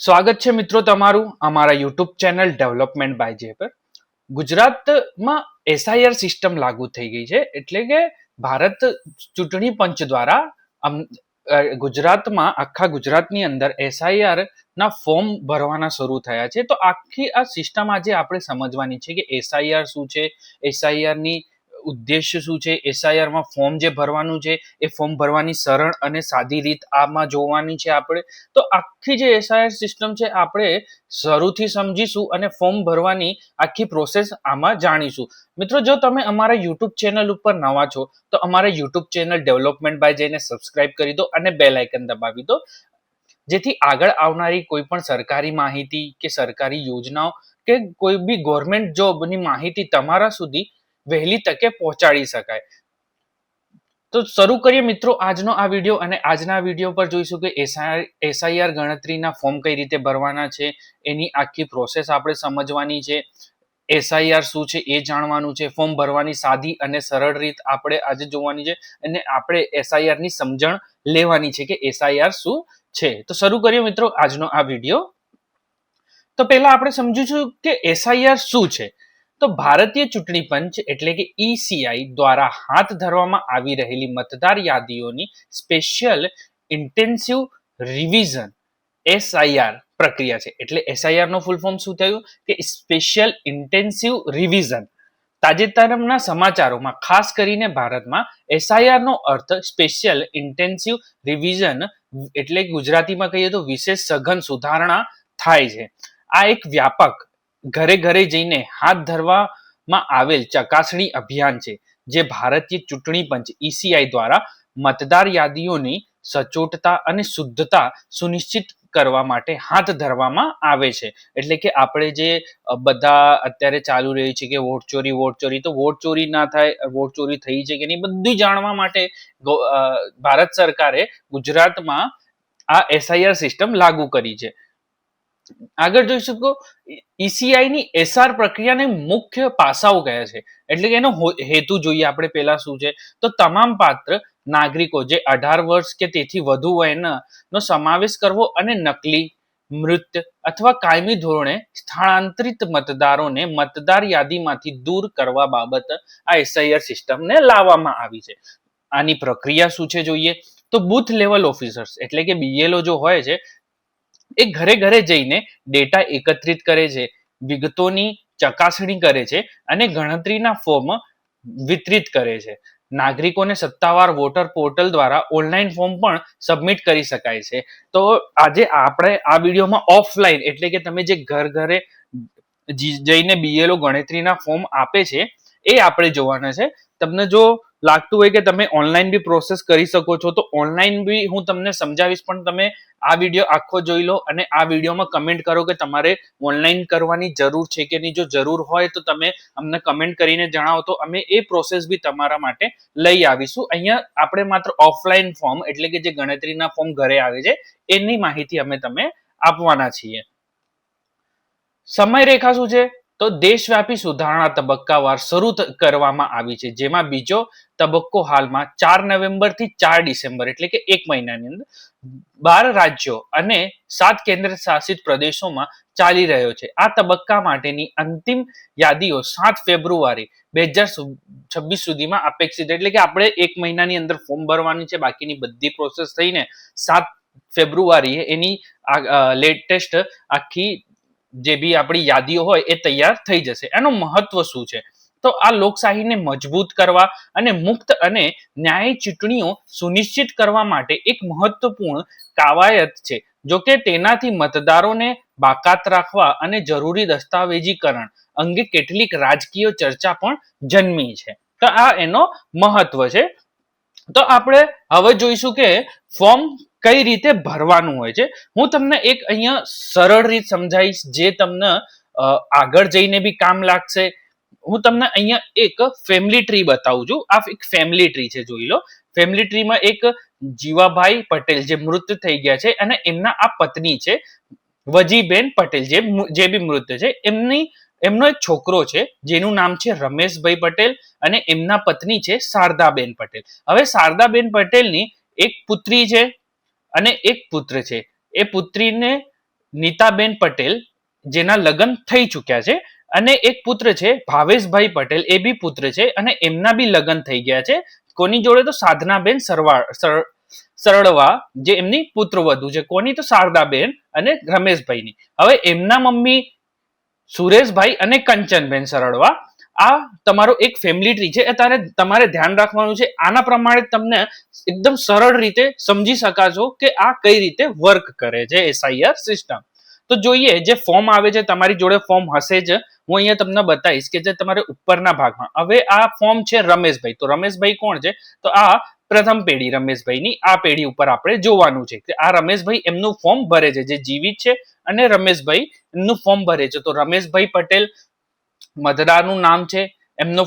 સ્વાગત છે મિત્રો તમારું અમારા યુટ્યુબ ચેનલ ડેવલપમેન્ટ બાય જે પર. ગુજરાતમાં એસઆઈઆર સિસ્ટમ લાગુ થઈ ગઈ છે એટલે કે ભારત ચૂંટણી પંચ દ્વારા ગુજરાતમાં, આખા ગુજરાતની અંદર એસઆઈઆર ના ફોર્મ ભરવાના શરૂ થયા છે. તો આખી આ સિસ્ટમ આજે આપણે સમજવાની છે કે એસઆઈઆર શું છે? એસઆઈઆરની ઉદ્દેશ્ય શું છે? એસઆઈઆરમાં ફોર્મ જે ભરવાનું છે, એ ફોર્મ ભરવાની સરળ અને સાદી રીત આમાં જોવાની છે આપણે. તો આખી જે એસઆઈઆર સિસ્ટમ છે, આપણે શરૂથી સમજીશું અને ફોર્મ ભરવાની આખી પ્રોસેસ આમાં જાણીશું. મિત્રો, જો તમે અમારા યુટ્યુબ ચેનલ ઉપર નવા છો, તો અમારા યુટ્યુબ ચેનલ ડેવલપમેન્ટ બાય જઈને સબસ્ક્રાઇબ કરી દો અને બેલ આઇકન દબાવી દો. જેથી આગળ આવનારી કોઈ પણ સરકારી માહિતી કે સરકારી યોજનાઓ કે કોઈ બી ગવર્મેન્ટ જોબની માહિતી તમારા સુધી વહેલી તકે પહોંચાડી શકાય. તો શરૂ કરીએ મિત્રો આજનો આ વીડિયો અને આજના વીડિયો પર જોઈશું કે એસઆઈ, એસઆઈઆર ગણતરીના ફોર્મ કઈ રીતે ભરવાના છે, એની આખી પ્રોસેસ આપણે સમજવાની છે, એસઆઈઆર શું છે એ જાણવાનું છે, ફોર્મ ભરવાની સાદી અને સરળ રીત આપણે આજે જોવાની છે અને આપણે એસઆઈઆરની સમજણ લેવાની છે કે એસઆઈઆર શું છે. તો શરૂ કરીએ મિત્રો આજનો આ વીડિયો. તો પહેલા આપણે સમજીશું કે એસઆઈઆર શું છે. તો ભારતીય ચૂંટણી પંચ એટલે કે ઈસીઆઈ દ્વારા હાથ ધરવામાં આવી રહેલી મતદાર યાદીઓની સ્પેશિયલ ઇન્ટેન્સિવ રિવિઝન એસઆઈઆર પ્રક્રિયા છે. એટલે એસઆઈઆર નો ફૂલ ફોર્મ શું થયું? કે સ્પેશિયલ ઇન્ટેન્સિવ રિવિઝન તાજેતરના સમાચારોમાં ખાસ કરીને ભારતમાં એસઆઈઆર નો અર્થ સ્પેશિયલ ઇન્ટેન્સિવ રિવિઝન એટલે ગુજરાતીમાં કહીએ તો વિશેષ સઘન સુધારણા થાય છે. આ એક વ્યાપક ઘરે ઘરે જઈને હાથ ધરવામાં આવેલ ચકાસણી અભિયાન છે, જે ભારતીય ચૂંટણી પંચ ઈસીઆઈ દ્વારા મતદાર યાદીઓની સચોટતા અને શુદ્ધતા સુનિશ્ચિત કરવા માટે હાથ ધરવામાં આવે છે. એટલે કે આપણે જે બધા અત્યારે ચાલુ રહી છે કે વોટ ચોરી વોટ ચોરી, તો વોટ ચોરી ના થાય વોટ ચોરી થઈ છે કે નહીં બધું જાણવા માટે ભારત સરકારે ગુજરાતમાં આ એસઆઈઆર સિસ્ટમ લાગુ કરી છે. આગળ જોઈ શકો ઈસીઆઈ ની એસઆર પ્રક્રિયાને મુખ્ય પાસાઓ કયા છે. એટલે કે એનો હેતુ જોઈએ આપણે પહેલા શું છે. તો તમામ પાત્ર નાગરિકો જે અઢાર વર્ષ કે તેથી વધુ વયના નો સમાવેશ કરવો અને નકલી, મૃત અથવા કાયમી ધોરણે સ્થળાંતરિત મતદારોને મતદાર યાદીમાંથી દૂર કરવા બાબત આ એસઆઈઆર સિસ્ટમને લાવવામાં આવી છે. આની પ્રક્રિયા શું છે જોઈએ? તો બુથ લેવલ ઓફિસર્સ, એટલે કે બીએલઓ જો હોય છે એ ઘરે ઘરે જઈને ડેટા એકત્રિત કરે છે, વિગતોની ચકાસણી કરે છે અને ગણતરીના ફોર્મ વિતરિત કરે છે. નાગરિકોને સત્તાવાર વોટર પોર્ટલ દ્વારા ઓનલાઈન ફોર્મ પણ સબમિટ કરી શકાય છે. તો આજે આપણે આ વિડીયોમાં ઓફલાઈન એટલે કે તમે જે ઘર ઘરે જઈને બીએલઓ ગણતરીના ફોર્મ આપે છે, એ આપણે જોવાના છે. તમને જો લાગતું હોય કે તમે ઓનલાઈન બી પ્રોસેસ કરી શકો છો. તો ઓનલાઈન બી હું તમને સમજાવીશ, પણ તમે આ વીડિયો આખો જોઈ લો અને આ વિડીયોમાં કમેન્ટ કરો કે તમારે ઓનલાઈન કરવાની જરૂર છે કે નહીં. જો જરૂર હોય તો તમે અમને કમેન્ટ કરીને જણાવો. તો અમે એ પ્રોસેસ બી તમારા માટે લઈ આવીશું. અહીંયા આપણે માત્ર ઓફલાઈન ફોર્મ એટલે કે જે ગણતરીના ફોર્મ ઘરે આવે છે, એની માહિતી અમે તમે આપવાના છીએ. સમય રેખા શું છે? તો દેશવ્યાપી સુધારણા તબક્કાવાર શરૂ કરવામાં આવી છે, જેમાં બીજો તબક્કો હાલમાં ચાર નવેમ્બરથી ચાર ડિસેમ્બર, એટલે કે એક મહિનાની અંદર બાર રાજ્યો અને સાત કેન્દ્ર શાસિત પ્રદેશોમાં ચાલી રહ્યો છે. આ તબક્કા માટેની અંતિમ યાદીઓ સાત ફેબ્રુઆરી બે હજાર છવ્વીસ સુધીમાં અપેક્ષિત એટલે કે આપણે એક મહિનાની અંદર ફોર્મ ભરવાની છે, બાકીની બધી પ્રોસેસ થઈને સાત ફેબ્રુઆરીએ એની લેટેસ્ટ આખી જે બી આપણી યાદીઓ હોય એ તૈયાર થઈ જશે. એનું મહત્વ શું છે? તો આ લોકશાહીને મજબૂત કરવા અને મુક્ત અને ન્યાયી ચૂંટણીઓ સુનિશ્ચિત કરવા માટે એક મહત્વપૂર્ણ કાવાયત છે. જો કે તેનાથી મતદારોને બાકાત રાખવા અને જરૂરી દસ્તાવેજીકરણ અંગે કેટલીક રાજકીય ચર્ચા પણ જન્મી છે. તો આ એનો મહત્વ છે. તો આપણે હવે જોઈશું કે ફોર્મ કઈ રીતે ભરવાનું હોય છે. હું તમને એક અહીંયા સરળ રીત સમજાવીશ જે તમને આગળ જઈને બી કામ લાગશે. હું તમને અહીંયા એક ફેમિલી ટ્રી બતાવું છું. આ એક ફેમિલી ટ્રી છે, જોઈ લો. ફેમિલી ટ્રીમાં એક જીવાભાઈ પટેલ જે મૃત થઈ ગયા છે અને એમના આ પત્ની છે, વજીબેન પટેલ જે જે બી મૃત છે. એમની, એમનો એક છોકરો છે, જેનું નામ છે રમેશભાઈ પટેલ અને એમના પત્ની છે શારદાબેન પટેલ. હવે શારદાબેન પટેલની એક પુત્રી છે અને એક પુત્ર છે. એ પુત્રીને નીતાબેન પટેલ, જેના લગ્ન થઈ ચૂક્યા છે. અને એક પુત્ર છે, ભાવેશભાઈ પટેલ, એ બી પુત્ર છે અને એમના બી લગ્ન થઈ ગયા છે. કોની જોડે તો સાધનાબેન સરવાળ સરળવા, જે એમની પુત્રવધુ છે. કોની તો શારદાબેન અને રમેશભાઈની. હવે એમના મમ્મી સુરેશભાઈ અને કંચનબેન સરળવા. આ તમારો એક ફેમિલી ટ્રી છે. એ તારે, તમારે ધ્યાન રાખવાનું છે. આના પ્રમાણે તમને એકદમ સરળ રીતે સમજી શકાશો કે આ કઈ રીતે વર્ક કરે છે એસઆઈઆર સિસ્ટમ તો જોઈએ, જે ફોર્મ આવે છે, તમારી જોડે ફોર્મ હશે જ. હું અહીંયા તમને બતાવીશ કે જે તમારે ઉપરના ભાગમાં. હવે આ ફોર્મ છે રમેશભાઈ. તો રમેશભાઈ કોણ છે? તો આ પ્રથમ પેઢી રમેશભાઈની. આ પેઢી ઉપર આપણે જોવાનું છે કે આ રમેશભાઈ એમનું ફોર્મ ભરે છે. જે જીવિત છે અને રમેશભાઈ એમનું ફોર્મ ભરે છે. તો રમેશભાઈ પટેલ મતદારનું નામ છે, એમનો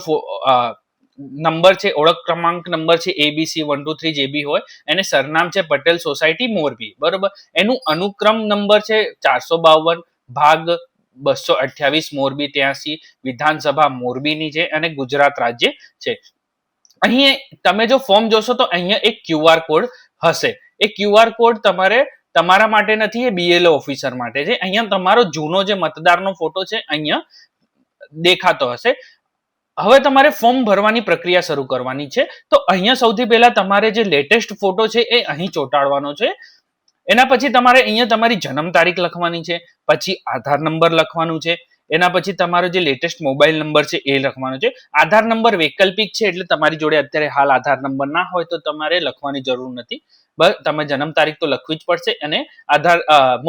નંબર છે, ઓળખ ક્રમાંક નંબર છે એબીસી વન ટુ થ્રી જે બી હોય, એને સરનામ છે પટેલ સોસાયટી મોરબી, બરોબર? એનું અનુક્રમ નંબર છે ચારસો બાવન, ભાગ બસો અઠ્યાવીસ, મોરબી ત્યાંસી, વિધાનસભા મોરબીની છે અને ગુજરાત રાજ્ય છે. અહીં તમે જો ફોર્મ જોશો તો અહીંયા એક ક્યુઆર કોડ હશે. એ ક્યુઆર કોડ તમારે તમારા માટે નથી, એ બીએલઓ ઓફિસર માટે છે. અહીંયા તમારો જૂનો જે મતદારનો ફોટો છે, અહીંયા દેખાતો હશે. હવે તમારે ફોર્મ ભરવાની પ્રક્રિયા શરૂ કરવાની છે. તો અહીંયા સૌથી પહેલા તમારે જે લેટેસ્ટ ફોટો છે એ અહીં ચોંટાડવાનો છે. એના પછી તમારે અહીંયા તમારી જન્મ તારીખ લખવાની છે, પછી આધાર નંબર લખવાનું છે, એના પછી તમારો જે લેટેસ્ટ મોબાઈલ નંબર છે એ લખવાનો છે. આધાર નંબર વૈકલ્પિક છે એટલે તમારી જોડે અત્યારે હાલ આધાર નંબર ના હોય તો તમારે લખવાની જરૂર નથી. બસ તમે જન્મ તારીખ તો લખવી જ પડશે અને આધાર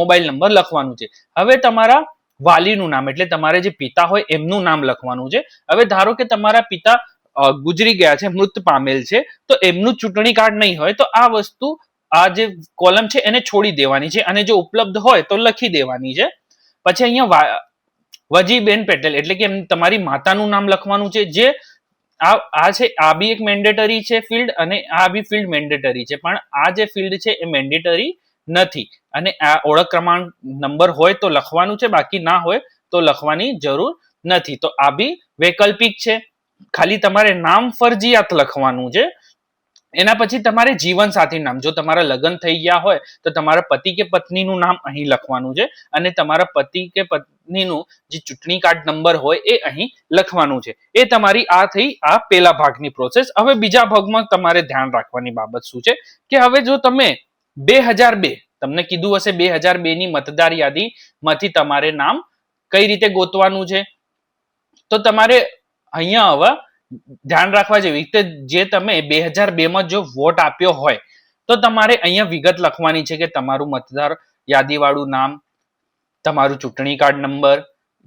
મોબાઈલ નંબર લખવાનું છે. હવે તમારા વાલીનું નામ, એટલે તમારે જે પિતા હોય એમનું નામ લખવાનું છે. હવે ધારો કે તમારા પિતા ગુજરી ગયા છે, મૃત પામેલ છે, તો એમનું ચૂંટણી કાર્ડ નહીં હોય, તો આ વસ્તુ, આ જે કોલમ છે એને છોડી દેવાની છે, અને જો ઉપલબ્ધ હોય તો લખી દેવાની છે. પછી અહીંયા વજીબેન પટેલ, એટલે કે તમારી માતાનું નામ લખવાનું છે, જે આ આ છે, આ બી એક મેન્ડેટરી છે ફિલ્ડ અને આ બી ફિલ્ડ મેન્ડેટરી છે. પણ આ જે ફિલ્ડ છે એ મેન્ડેટરી નથી. અને આ ઓળખ ક્રમાંક નંબર હોય તો લખવાનું છે, બાકી ના હોય તો લખવાની જરૂર નથી. તો આ બી વૈકલ્પિક છે. ખાલી તમારે નામ ફરજિયાત લખવાનું છે. એના પછી તમારે જીવન સાથી નામ. જો તમારા લગ્ન થઈ ગયા હોય, તો તમારા પતિ કે પત્નીનું નામ અહીં લખવાનું છે. અને તમારા પતિ કે પત્નીનું જે ચૂંટણી કાર્ડ નંબર હોય, એ અહીં લખવાનું છે. એ તમારી આ થઈ આ પેલા ભાગની પ્રોસેસ હવે બીજા ભાગમાં તમારે ધ્યાન રાખવાની બાબત શું છે? કે હવે જો તમે બે હજાર બે. તમને કીધું હશે બે હજાર બે ની મતદાર યાદીમાંથી તમારે નામ કઈ રીતે ગોતવાનું છે? તો તમારે અહીંયા હવે ધ્યાન રાખવા જેવી કે જે તમે બે હજાર બે માં જો વોટ આપ્યો હોય, તો તમારે અહીંયા વિગત લખવાની છે કે તમારું મતદાર યાદીવાળું નામ, તમારું ચૂંટણી કાર્ડ નંબર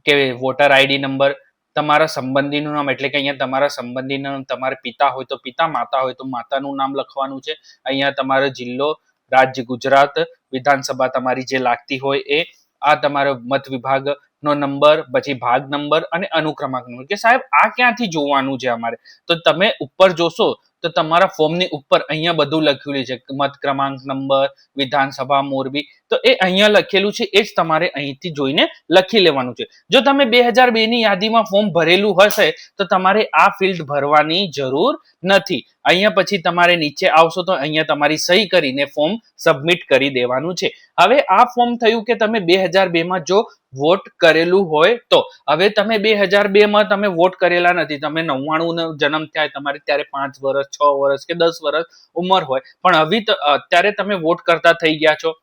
કે વોટર આઈડી નંબર, તમારા સંબંધીનું નામ, એટલે કે અહીંયા તમારા સંબંધીનું નામ તમારા પિતા હોય તો પિતા, માતા હોય તો માતાનું નામ લખવાનું છે. અહીંયા તમારો જિલ્લો રાજ્ય ગુજરાત વિધાનસભા તમારી જે લાગતી હોય એ આ તમારો મત વિભાગ નો નંબર પછી ભાગ નંબર અને અનુક્રમાંક નંબર કે સાહેબ, આ ક્યાંથી જોવાનું છે અમારે? તો તમે ઉપર જોશો, તો તમારા ફોર્મની ઉપર અહીંયા બધું લખેલું છે. મત ક્રમાંક નંબર વિધાનસભા મોરબી. તો એ અહીંયા લખેલું છે, એ જ તમારે અહીંથી જોઈને લખી લેવાનું છે. જો તમે બે હજારની યાદીમાં ફોર્મ ભરેલું હશે, તો તમારે આ ફિલ્ડ ભરવાની જરૂર નથી. અહીંયા પછી તમારે નીચે આવશો, તો અહીંયા તમારી સહી કરીને ફોર્મ સબમિટ કરી દેવાનું છે. હવે આ ફોર્મ થયું કે તમે બે હજાર બે માં જો વોટ કરેલું હોય તો. હવે તમે બે હજાર બે માં તમે વોટ કરેલા નથી. તમે નવ્વાણું જન્મ થાય, તમારે ત્યારે પાંચ વર્ષ છ વર્ષ કે દસ વર્ષ ઉંમર હોય. પણ હવે અત્યારે તમે વોટ કરતા થઈ ગયા છો.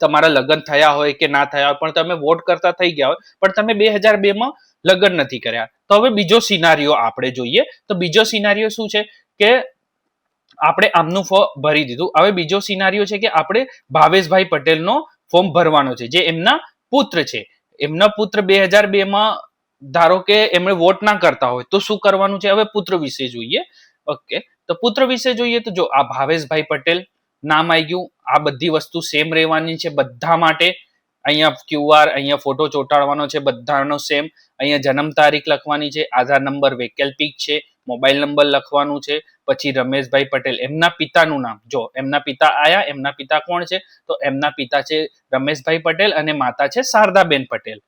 તમારા લગ્ન થયા હોય કે ના થયા હોય, પણ તમે વોટ કરતા થઈ ગયા હોય, પણ તમે બે હજાર બે માં લગ્ન નથી કર્યા. તો હવે બીજો સિનારીઓ આપણે જોઈએ. તો બીજો સિનારીઓ શું છે? કે આપણે આમનું ફોર્મ ભરી દીધું. હવે બીજો સિનારીઓ છે કે આપણે ભાવેશભાઈ પટેલનો ફોર્મ ભરવાનો છે, જે એમના પુત્ર છે. એમના પુત્ર બે હજાર બે માં ધારો કે એમણે વોટ ના કરતા હોય, તો શું કરવાનું છે? હવે પુત્ર વિશે જોઈએ. ઓકે તો પુત્ર વિશે જોઈએ તો જો આ ભાવેશભાઈ પટેલ નામ આવી ગયું. આ બધી વસ્તુ સેમ રહેવાની છે બધા માટે. અહીંયા ક્યુઆર અહીંયા ફોટો ચોંટાડવાનો છે, બધાનો સેમ અહીંયા જન્મ તારીખ લખવાની છે. આધાર નંબર વૈકલ્પિક છે. મોબાઈલ નંબર લખવાનું છે, પછી રમેશભાઈ પટેલ, એમના પિતાનું નામ. જો એમના પિતા આયા, એમના પિતા કોણ છે? તો એમના પિતા છે રમેશભાઈ પટેલ અને માતા છે શારદાબેન પટેલ.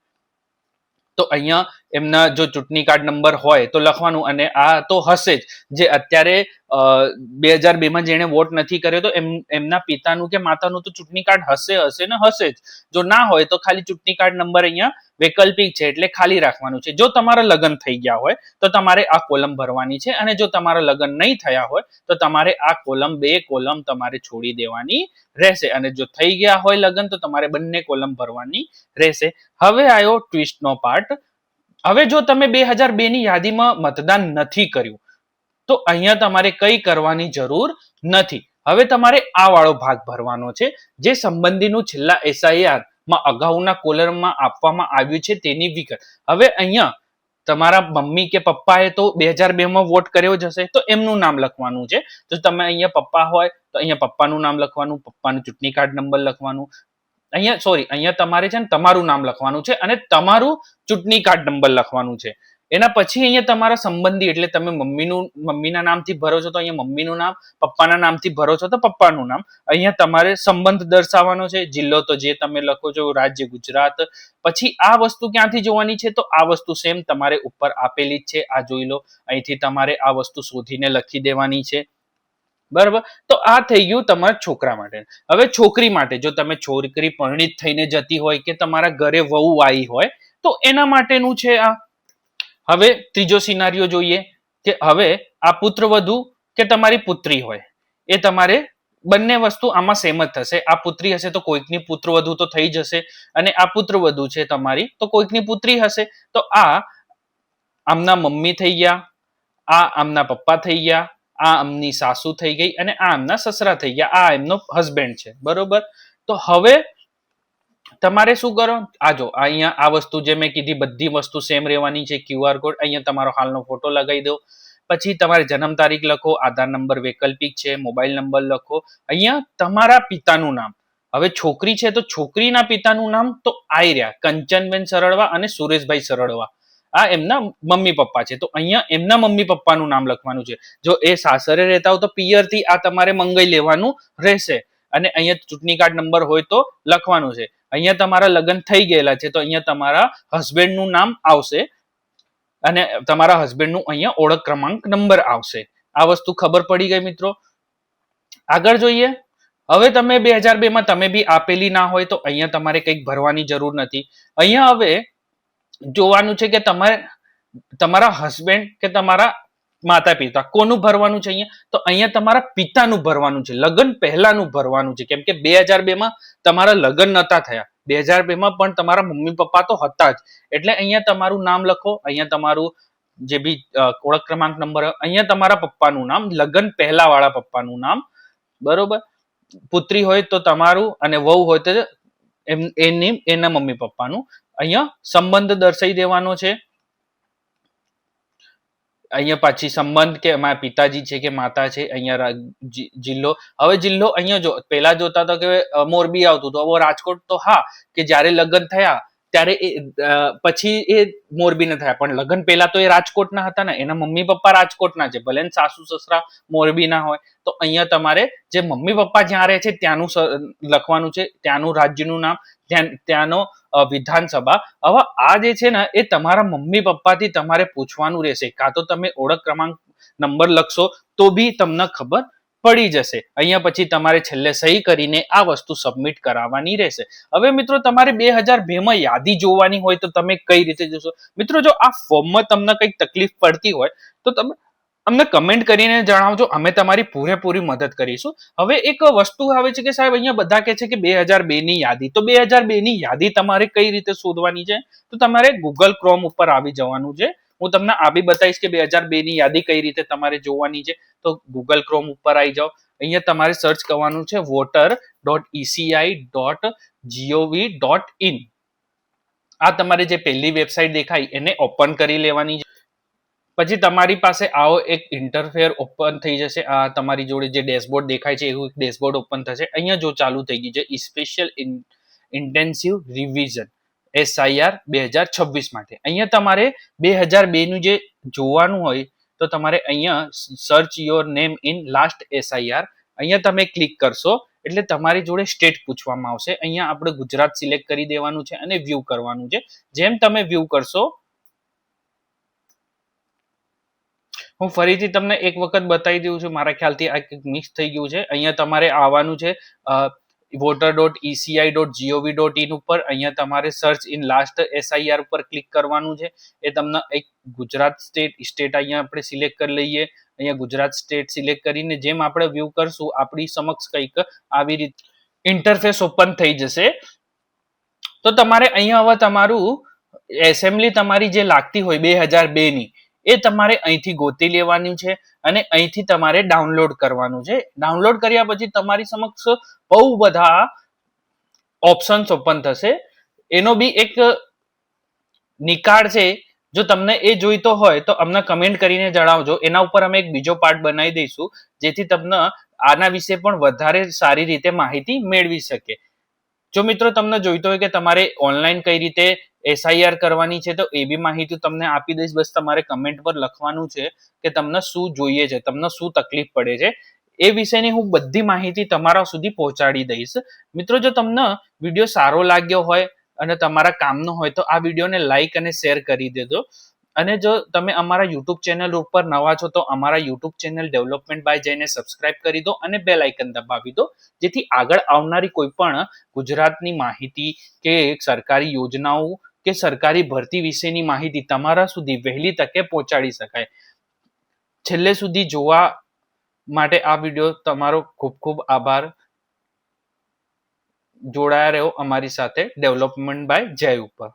તો અહીંયા એમના જો ચૂંટણી કાર્ડ નંબર હોય તો લખવાનું અને આ તો હશે જ. જે અત્યારે બે હજાર બે માં જેણે વોટ નથી કર્યો તો એમ, એમના પિતાનું કે માતાનું તો ચૂંટણી કાર્ડ હશે હશે ને હશે જ. જો ના હોય તો ખાલી ચૂંટણી કાર્ડ નંબર અહીંયા વૈકલ્પિક છે એટલે ખાલી રાખવાનું છે. જો તમારા લગ્ન થઈ ગયા હોય, તો તમારે આ કોલમ ભરવાની છે અને જો તમારા લગ્ન નહીં થયા હોય, તો તમારે આ કોલમ, બે કોલમ તમારે છોડી દેવાની રહેશે. અને જો થઈ ગયા હોય લગ્ન, તો તમારે બંને કોલમ ભરવાની રહેશે. હવે આવ્યો ટ્વિસ્ટનો પાર્ટ. હવે જો તમે બે હજાર બે ની યાદીમાં મતદાન નથી કર્યું, તો અહીંયા તમારે કઈ કરવાની જરૂર નથી. હવે તમારે આ વાળો ભાગ ભરવાનો છે, જે સંબંધીનું છેલ્લા એસઆઈઆર માં અગાઉના કોલમમાં આપવામાં આવ્યું છે તેની વિગત. હવે અહીંયા તમારા મમ્મી કે પપ્પાએ તો બે હજાર બે માં વોટ કર્યો જ હશે, તો એમનું નામ લખવાનું છે. તો તમે અહીંયા પપ્પા હોય, તો અહીંયા પપ્પાનું નામ લખવાનું, પપ્પાનું ચૂંટણી કાર્ડ નંબર લખવાનું. અહીંયા સોરી અહીંયા તમારે છે ને તમારું નામ લખવાનું છે અને તમારું ચૂંટણી કાર્ડ નંબર લખવાનું છે. એના પછી અહીંયા તમારા સંબંધી, એટલે તમે મમ્મીનું, મમ્મીના નામથી ભરો છો તો અહીંયા મમ્મીનું નામ, પપ્પાના નામથી ભરો છો તો પપ્પાનું નામ. અહીંયા તમારે સંબંધ દર્શાવવાનો છે, જિલ્લો તો જે તમે લખો છો, રાજ્ય ગુજરાત. પછી આ વસ્તુ ક્યાંથી જોવાની છે તો આ વસ્તુ સેમ તમારે ઉપર આપેલી જ છે, આ જોઈ લો. અહીંથી તમારે આ વસ્તુ શોધીને લખી દેવાની છે. બરાબર? તો આ થઈ ગયું તમારા છોકરા માટે. હવે છોકરી માટે, જો તમે છોકરી પરણિત થઈને જતી હોય કે તમારા ઘરે વહુ આવી હોય, તો એના માટેનું છે આ. હવે ત્રીજો સિનારીઓ જોઈએ કે હવે આ પુત્રવધુ કે તમારી પુત્રી હોય, એ તમારે બંને વસ્તુ આમાં સેમ જ થશે. આ પુત્રી હશે તો કોઈકની પુત્રવધુ તો થઈ જશે અને આ પુત્રવધુ છે તમારી તો કોઈકની પુત્રી હશે. તો આ આમના મમ્મી થઈ ગયા, આ આમના પપ્પા થઈ ગયા, આ આમની સાસુ થઈ ગઈ અને આ આમના સસરા થઈ ગયા, આ એમનો હસબેન્ડ છે. બરોબર? તો હવે તમારે શું કરો? આ જો અહીંયા આ વસ્તુ જે મેં કીધી, બધી વસ્તુ સેમ રહેવાની છે ક્યુઆર કોડ અહીંયા તમારો હાલનો ફોટો લગાવી દો. પછી તમારે જન્મ તારીખ લખો, આધાર નંબર વૈકલ્પિક છે મોબાઈલ નંબર લખો. અહીંયા તમારા પિતાનું નામ. હવે છોકરી છે તો છોકરીના પિતાનું નામ તો આઈ રહ્યા કંચનબેન સરળવા અને સુરેશભાઈ સરળવા. આ એમના મમ્મી પપ્પા છે. તો અહીંયા એમના મમ્મી પપ્પાનું નામ લખવાનું છે. જો એ સાસરે રહેતા હોય તો પિયરથી આ તમારે મંગાઈ લેવાનું રહેશે. અને અહીંયા ચૂંટણી કાર્ડ નંબર હોય તો લખવાનું છે. અહીંયા તમારા લગ્ન થઈ ગયેલા છે, તો અહીંયા તમારા હસબન્ડનું નામ આવશે અને તમારા હસબન્ડનું અહીંયા ઓળખ ક્રમાંક નંબર આવશે. આ વસ્તુ ખબર પડી ગઈ મિત્રો? આગળ જોઈએ. હવે તમે બે હજાર બે માં તમે બી આપેલી ના હોય તો અહીંયા તમારે કંઈક ભરવાની જરૂર નથી. અહીંયા હવે જોવાનું છે કે તમારે, તમારા હસબન્ડ કે તમારા માતા પિતા. કોનું ભરવાનું છે અહીંયા? તો અહીંયા તમારા પિતાનું ભરવાનું છે. લગ્ન પહેલાનું ભરવાનું છે. કેમ કે બે હજાર બે માં તમારા લગ્ન નતા થયા. બે હજાર બે માં પણ તમારા મમ્મી પપ્પા તો હતા જ. એટલે અહીંયા તમારું નામ લખો. અહીંયા તમારું જે બી ઓળખ ક્રમાંક નંબર અહીંયા તમારા પપ્પાનું નામ, લગ્ન પહેલા વાળા પપ્પાનું નામ. બરોબર? પુત્રી હોય તો તમારું અને વહુ હોય તો એમ, એની, એના મમ્મી પપ્પાનું. અહીંયા સંબંધ દર્શાવી દેવાનો છે. અહીંયા પાછી સંબંધ કે મારા પિતાજી છે કે માતા છે, અહીંયા જિલ્લો. હવે જિલ્લો અહીંયા જો પેલા જોતા તો કે મોરબી આવતું તો હવે રાજકોટ તો હા, કે જ્યારે લગ્ન થયા ત્યારે એ પછી એ મોરબીના થયા. પણ લગ્ન પહેલા તો એ રાજકોટના હતા ને. એના મમ્મી પપ્પા રાજકોટના છે. ભલે સાસુ, સસરા મોરબીના હોય. તો અહીંયા તમારે જે મમ્મી પપ્પા જ્યાં રહે છે ત્યાંનું લખવાનું છે. ત્યાંનું રાજ્યનું નામ. ત્યાંનો વિધાનસભા. હવે આ જે છે ને, એ તમારા મમ્મી પપ્પાથી તમારે પૂછવાનું રહેશે. કાં તો તમે ઓળખ ક્રમાંક નંબર લખશો તો બી તમને ખબર પડી જશે. અહીંયા પછી તમારે છેલ્લે સહી કરીને આ વસ્તુ સબમિટ કરાવવાની રહેશે. હવે મિત્રો તમારે બે હજાર બે માં યાદી જોવાની હોય તો તમે કઈ રીતે જોશો? મિત્રો જો આ ફોર્મમાં તમને કંઈક તકલીફ પડતી હોય તો તમે અમને કમેન્ટ કરીને જણાવજો. અમે તમારી પૂરેપૂરી મદદ કરીશું. હવે એક વસ્તુ આવે છે કે સાહેબ અહીંયા બધા કહે છે કે બે હજારની યાદી. તો બે હજારની યાદી તમારે કઈ રીતે શોધવાની છે? તો તમારે ગૂગલ ક્રોમ ઉપર આવી જવાનું છે. હું તમને આ બી બતાવીશ કે બે હજાર બે ની યાદી કઈ રીતે તમારે જોવાની છે. તો ગૂગલ ક્રોમ ઉપર આવી જાઓ. અહીંયા તમારે સર્ચ કરવાનું છે voter dot ECI dot GOV dot in આ તમારે જે પહેલી વેબસાઇટ દેખાય એને ઓપન કરી લેવાની છે. પછી તમારી પાસે આવો એક ઇન્ટરફેર ઓપન થઈ જશે. આ તમારી જોડે જે ડેશબોર્ડ દેખાય છે એવું એક ડેશબોર્ડ ઓપન થશે. અહીંયા જો ચાલુ થઈ ગઈ છે સ્પેશિયલ ઇન્ટેન્સિવ રિવિઝન એસઆઈઆર બે હજાર છવ્વીસ માટે. અહીંયા તમારે બે હજાર બે નું જે જોવાનું હોય, તો તમારે અહીંયા search your name in last SIR અહીંયા તમે ક્લિક કરશો, એટલે તમારી જોડે સ્ટેટ પૂછવામાં આવશે. અહીંયા આપણે ગુજરાત સિલેક્ટ કરી દેવાનું છે અને વ્યૂ કરવાનું છે. જેમ તમે વ્યૂ કરશો, હું ફરીથી તમને એક વખત બતાવી દઉં છું. મારા ખ્યાલથી આ મિક્સ થઈ ગયું છે. અહીંયા તમારે આવવાનું છે voter dot ECI dot GOV dot in ઉપર અહીંયા તમારે સર્ચ ઇન લાસ્ટ એસઆઈઆર ઉપર ક્લિક કરવાનું છે. એ તમને એક ગુજરાત સ્ટેટ સ્ટેટ અહીંયા આપણે સિલેક્ટ કરી લઈએ. અહીંયા ગુજરાત સ્ટેટ સિલેક્ટ કરીને જેમ આપણે વ્યૂ કરશું, આપણી સમક્ષ કંઈક આવી રીતે ઇન્ટરફેસ ઓપન થઈ જશે. તો તમારે અહીંયા હવે તમારું એસેમ્બલી તમારી જે લાગતી હોય, બે હજાર બે ની એ તમારે અહીંથી ગોતી લેવાની છે અને અહીંથી તમારે ડાઉનલોડ કરવાનું છે. ડાઉનલોડ કર્યા પછી તમારી સમક્ષ બહુ બધા ઓપ્શન્સ ઓપન થશે. એનો બી એક નિકાળ છે, જો તમને એ જોઈતો હોય તો અમને કમેન્ટ કરીને જણાવજો. એના ઉપર અમે એક બીજો પાર્ટ બનાવી દઈશું, જેથી તમને આના વિશે પણ વધારે સારી રીતે માહિતી મેળવી શકે. જો મિત્રો તમને જોઈતો હોય કે તમારે ઓનલાઈન કઈ રીતે એસઆઈઆર કરવાની છે તો એ બી માહિતી તમને આપી દઈશ. બસ તમારે કમેન્ટ પર લખવાનું છે કે તમને શું જોઈએ છે, તમને શું તકલીફ પડે છે. એ વિશેની હું બધી માહિતી તમારા સુધી પહોંચાડી દઈશ. મિત્રો, જો તમને વીડિયો સારો લાગ્યો હોય અને તમારા કામનો હોય તો આ વિડીયોને લાઈક અને શેર કરી દેજો. અને જો તમે અમારા યુટ્યુબ ચેનલ ઉપર નવા છો તો અમારા યુટ્યુબ ચેનલ ડેવલપમેન્ટ બાય જઈને સબસ્ક્રાઇબ કરી દો અને બે લાઇકન દબાવી દો. જેથી આગળ આવનારી કોઈ પણ ગુજરાતની માહિતી કે સરકારી યોજનાઓ કે સરકારી ભરતી વિશેની માહિતી તમારા સુધી વહેલી તકે પહોંચાડી શકાય. છેલ્લે સુધી જોવા માટે આ વીડિયો તમારો ખૂબ ખૂબ આભાર. જોડાયા રહ્યો અમારી સાથે. ડેવલપમેન્ટ બાય જય ઉપર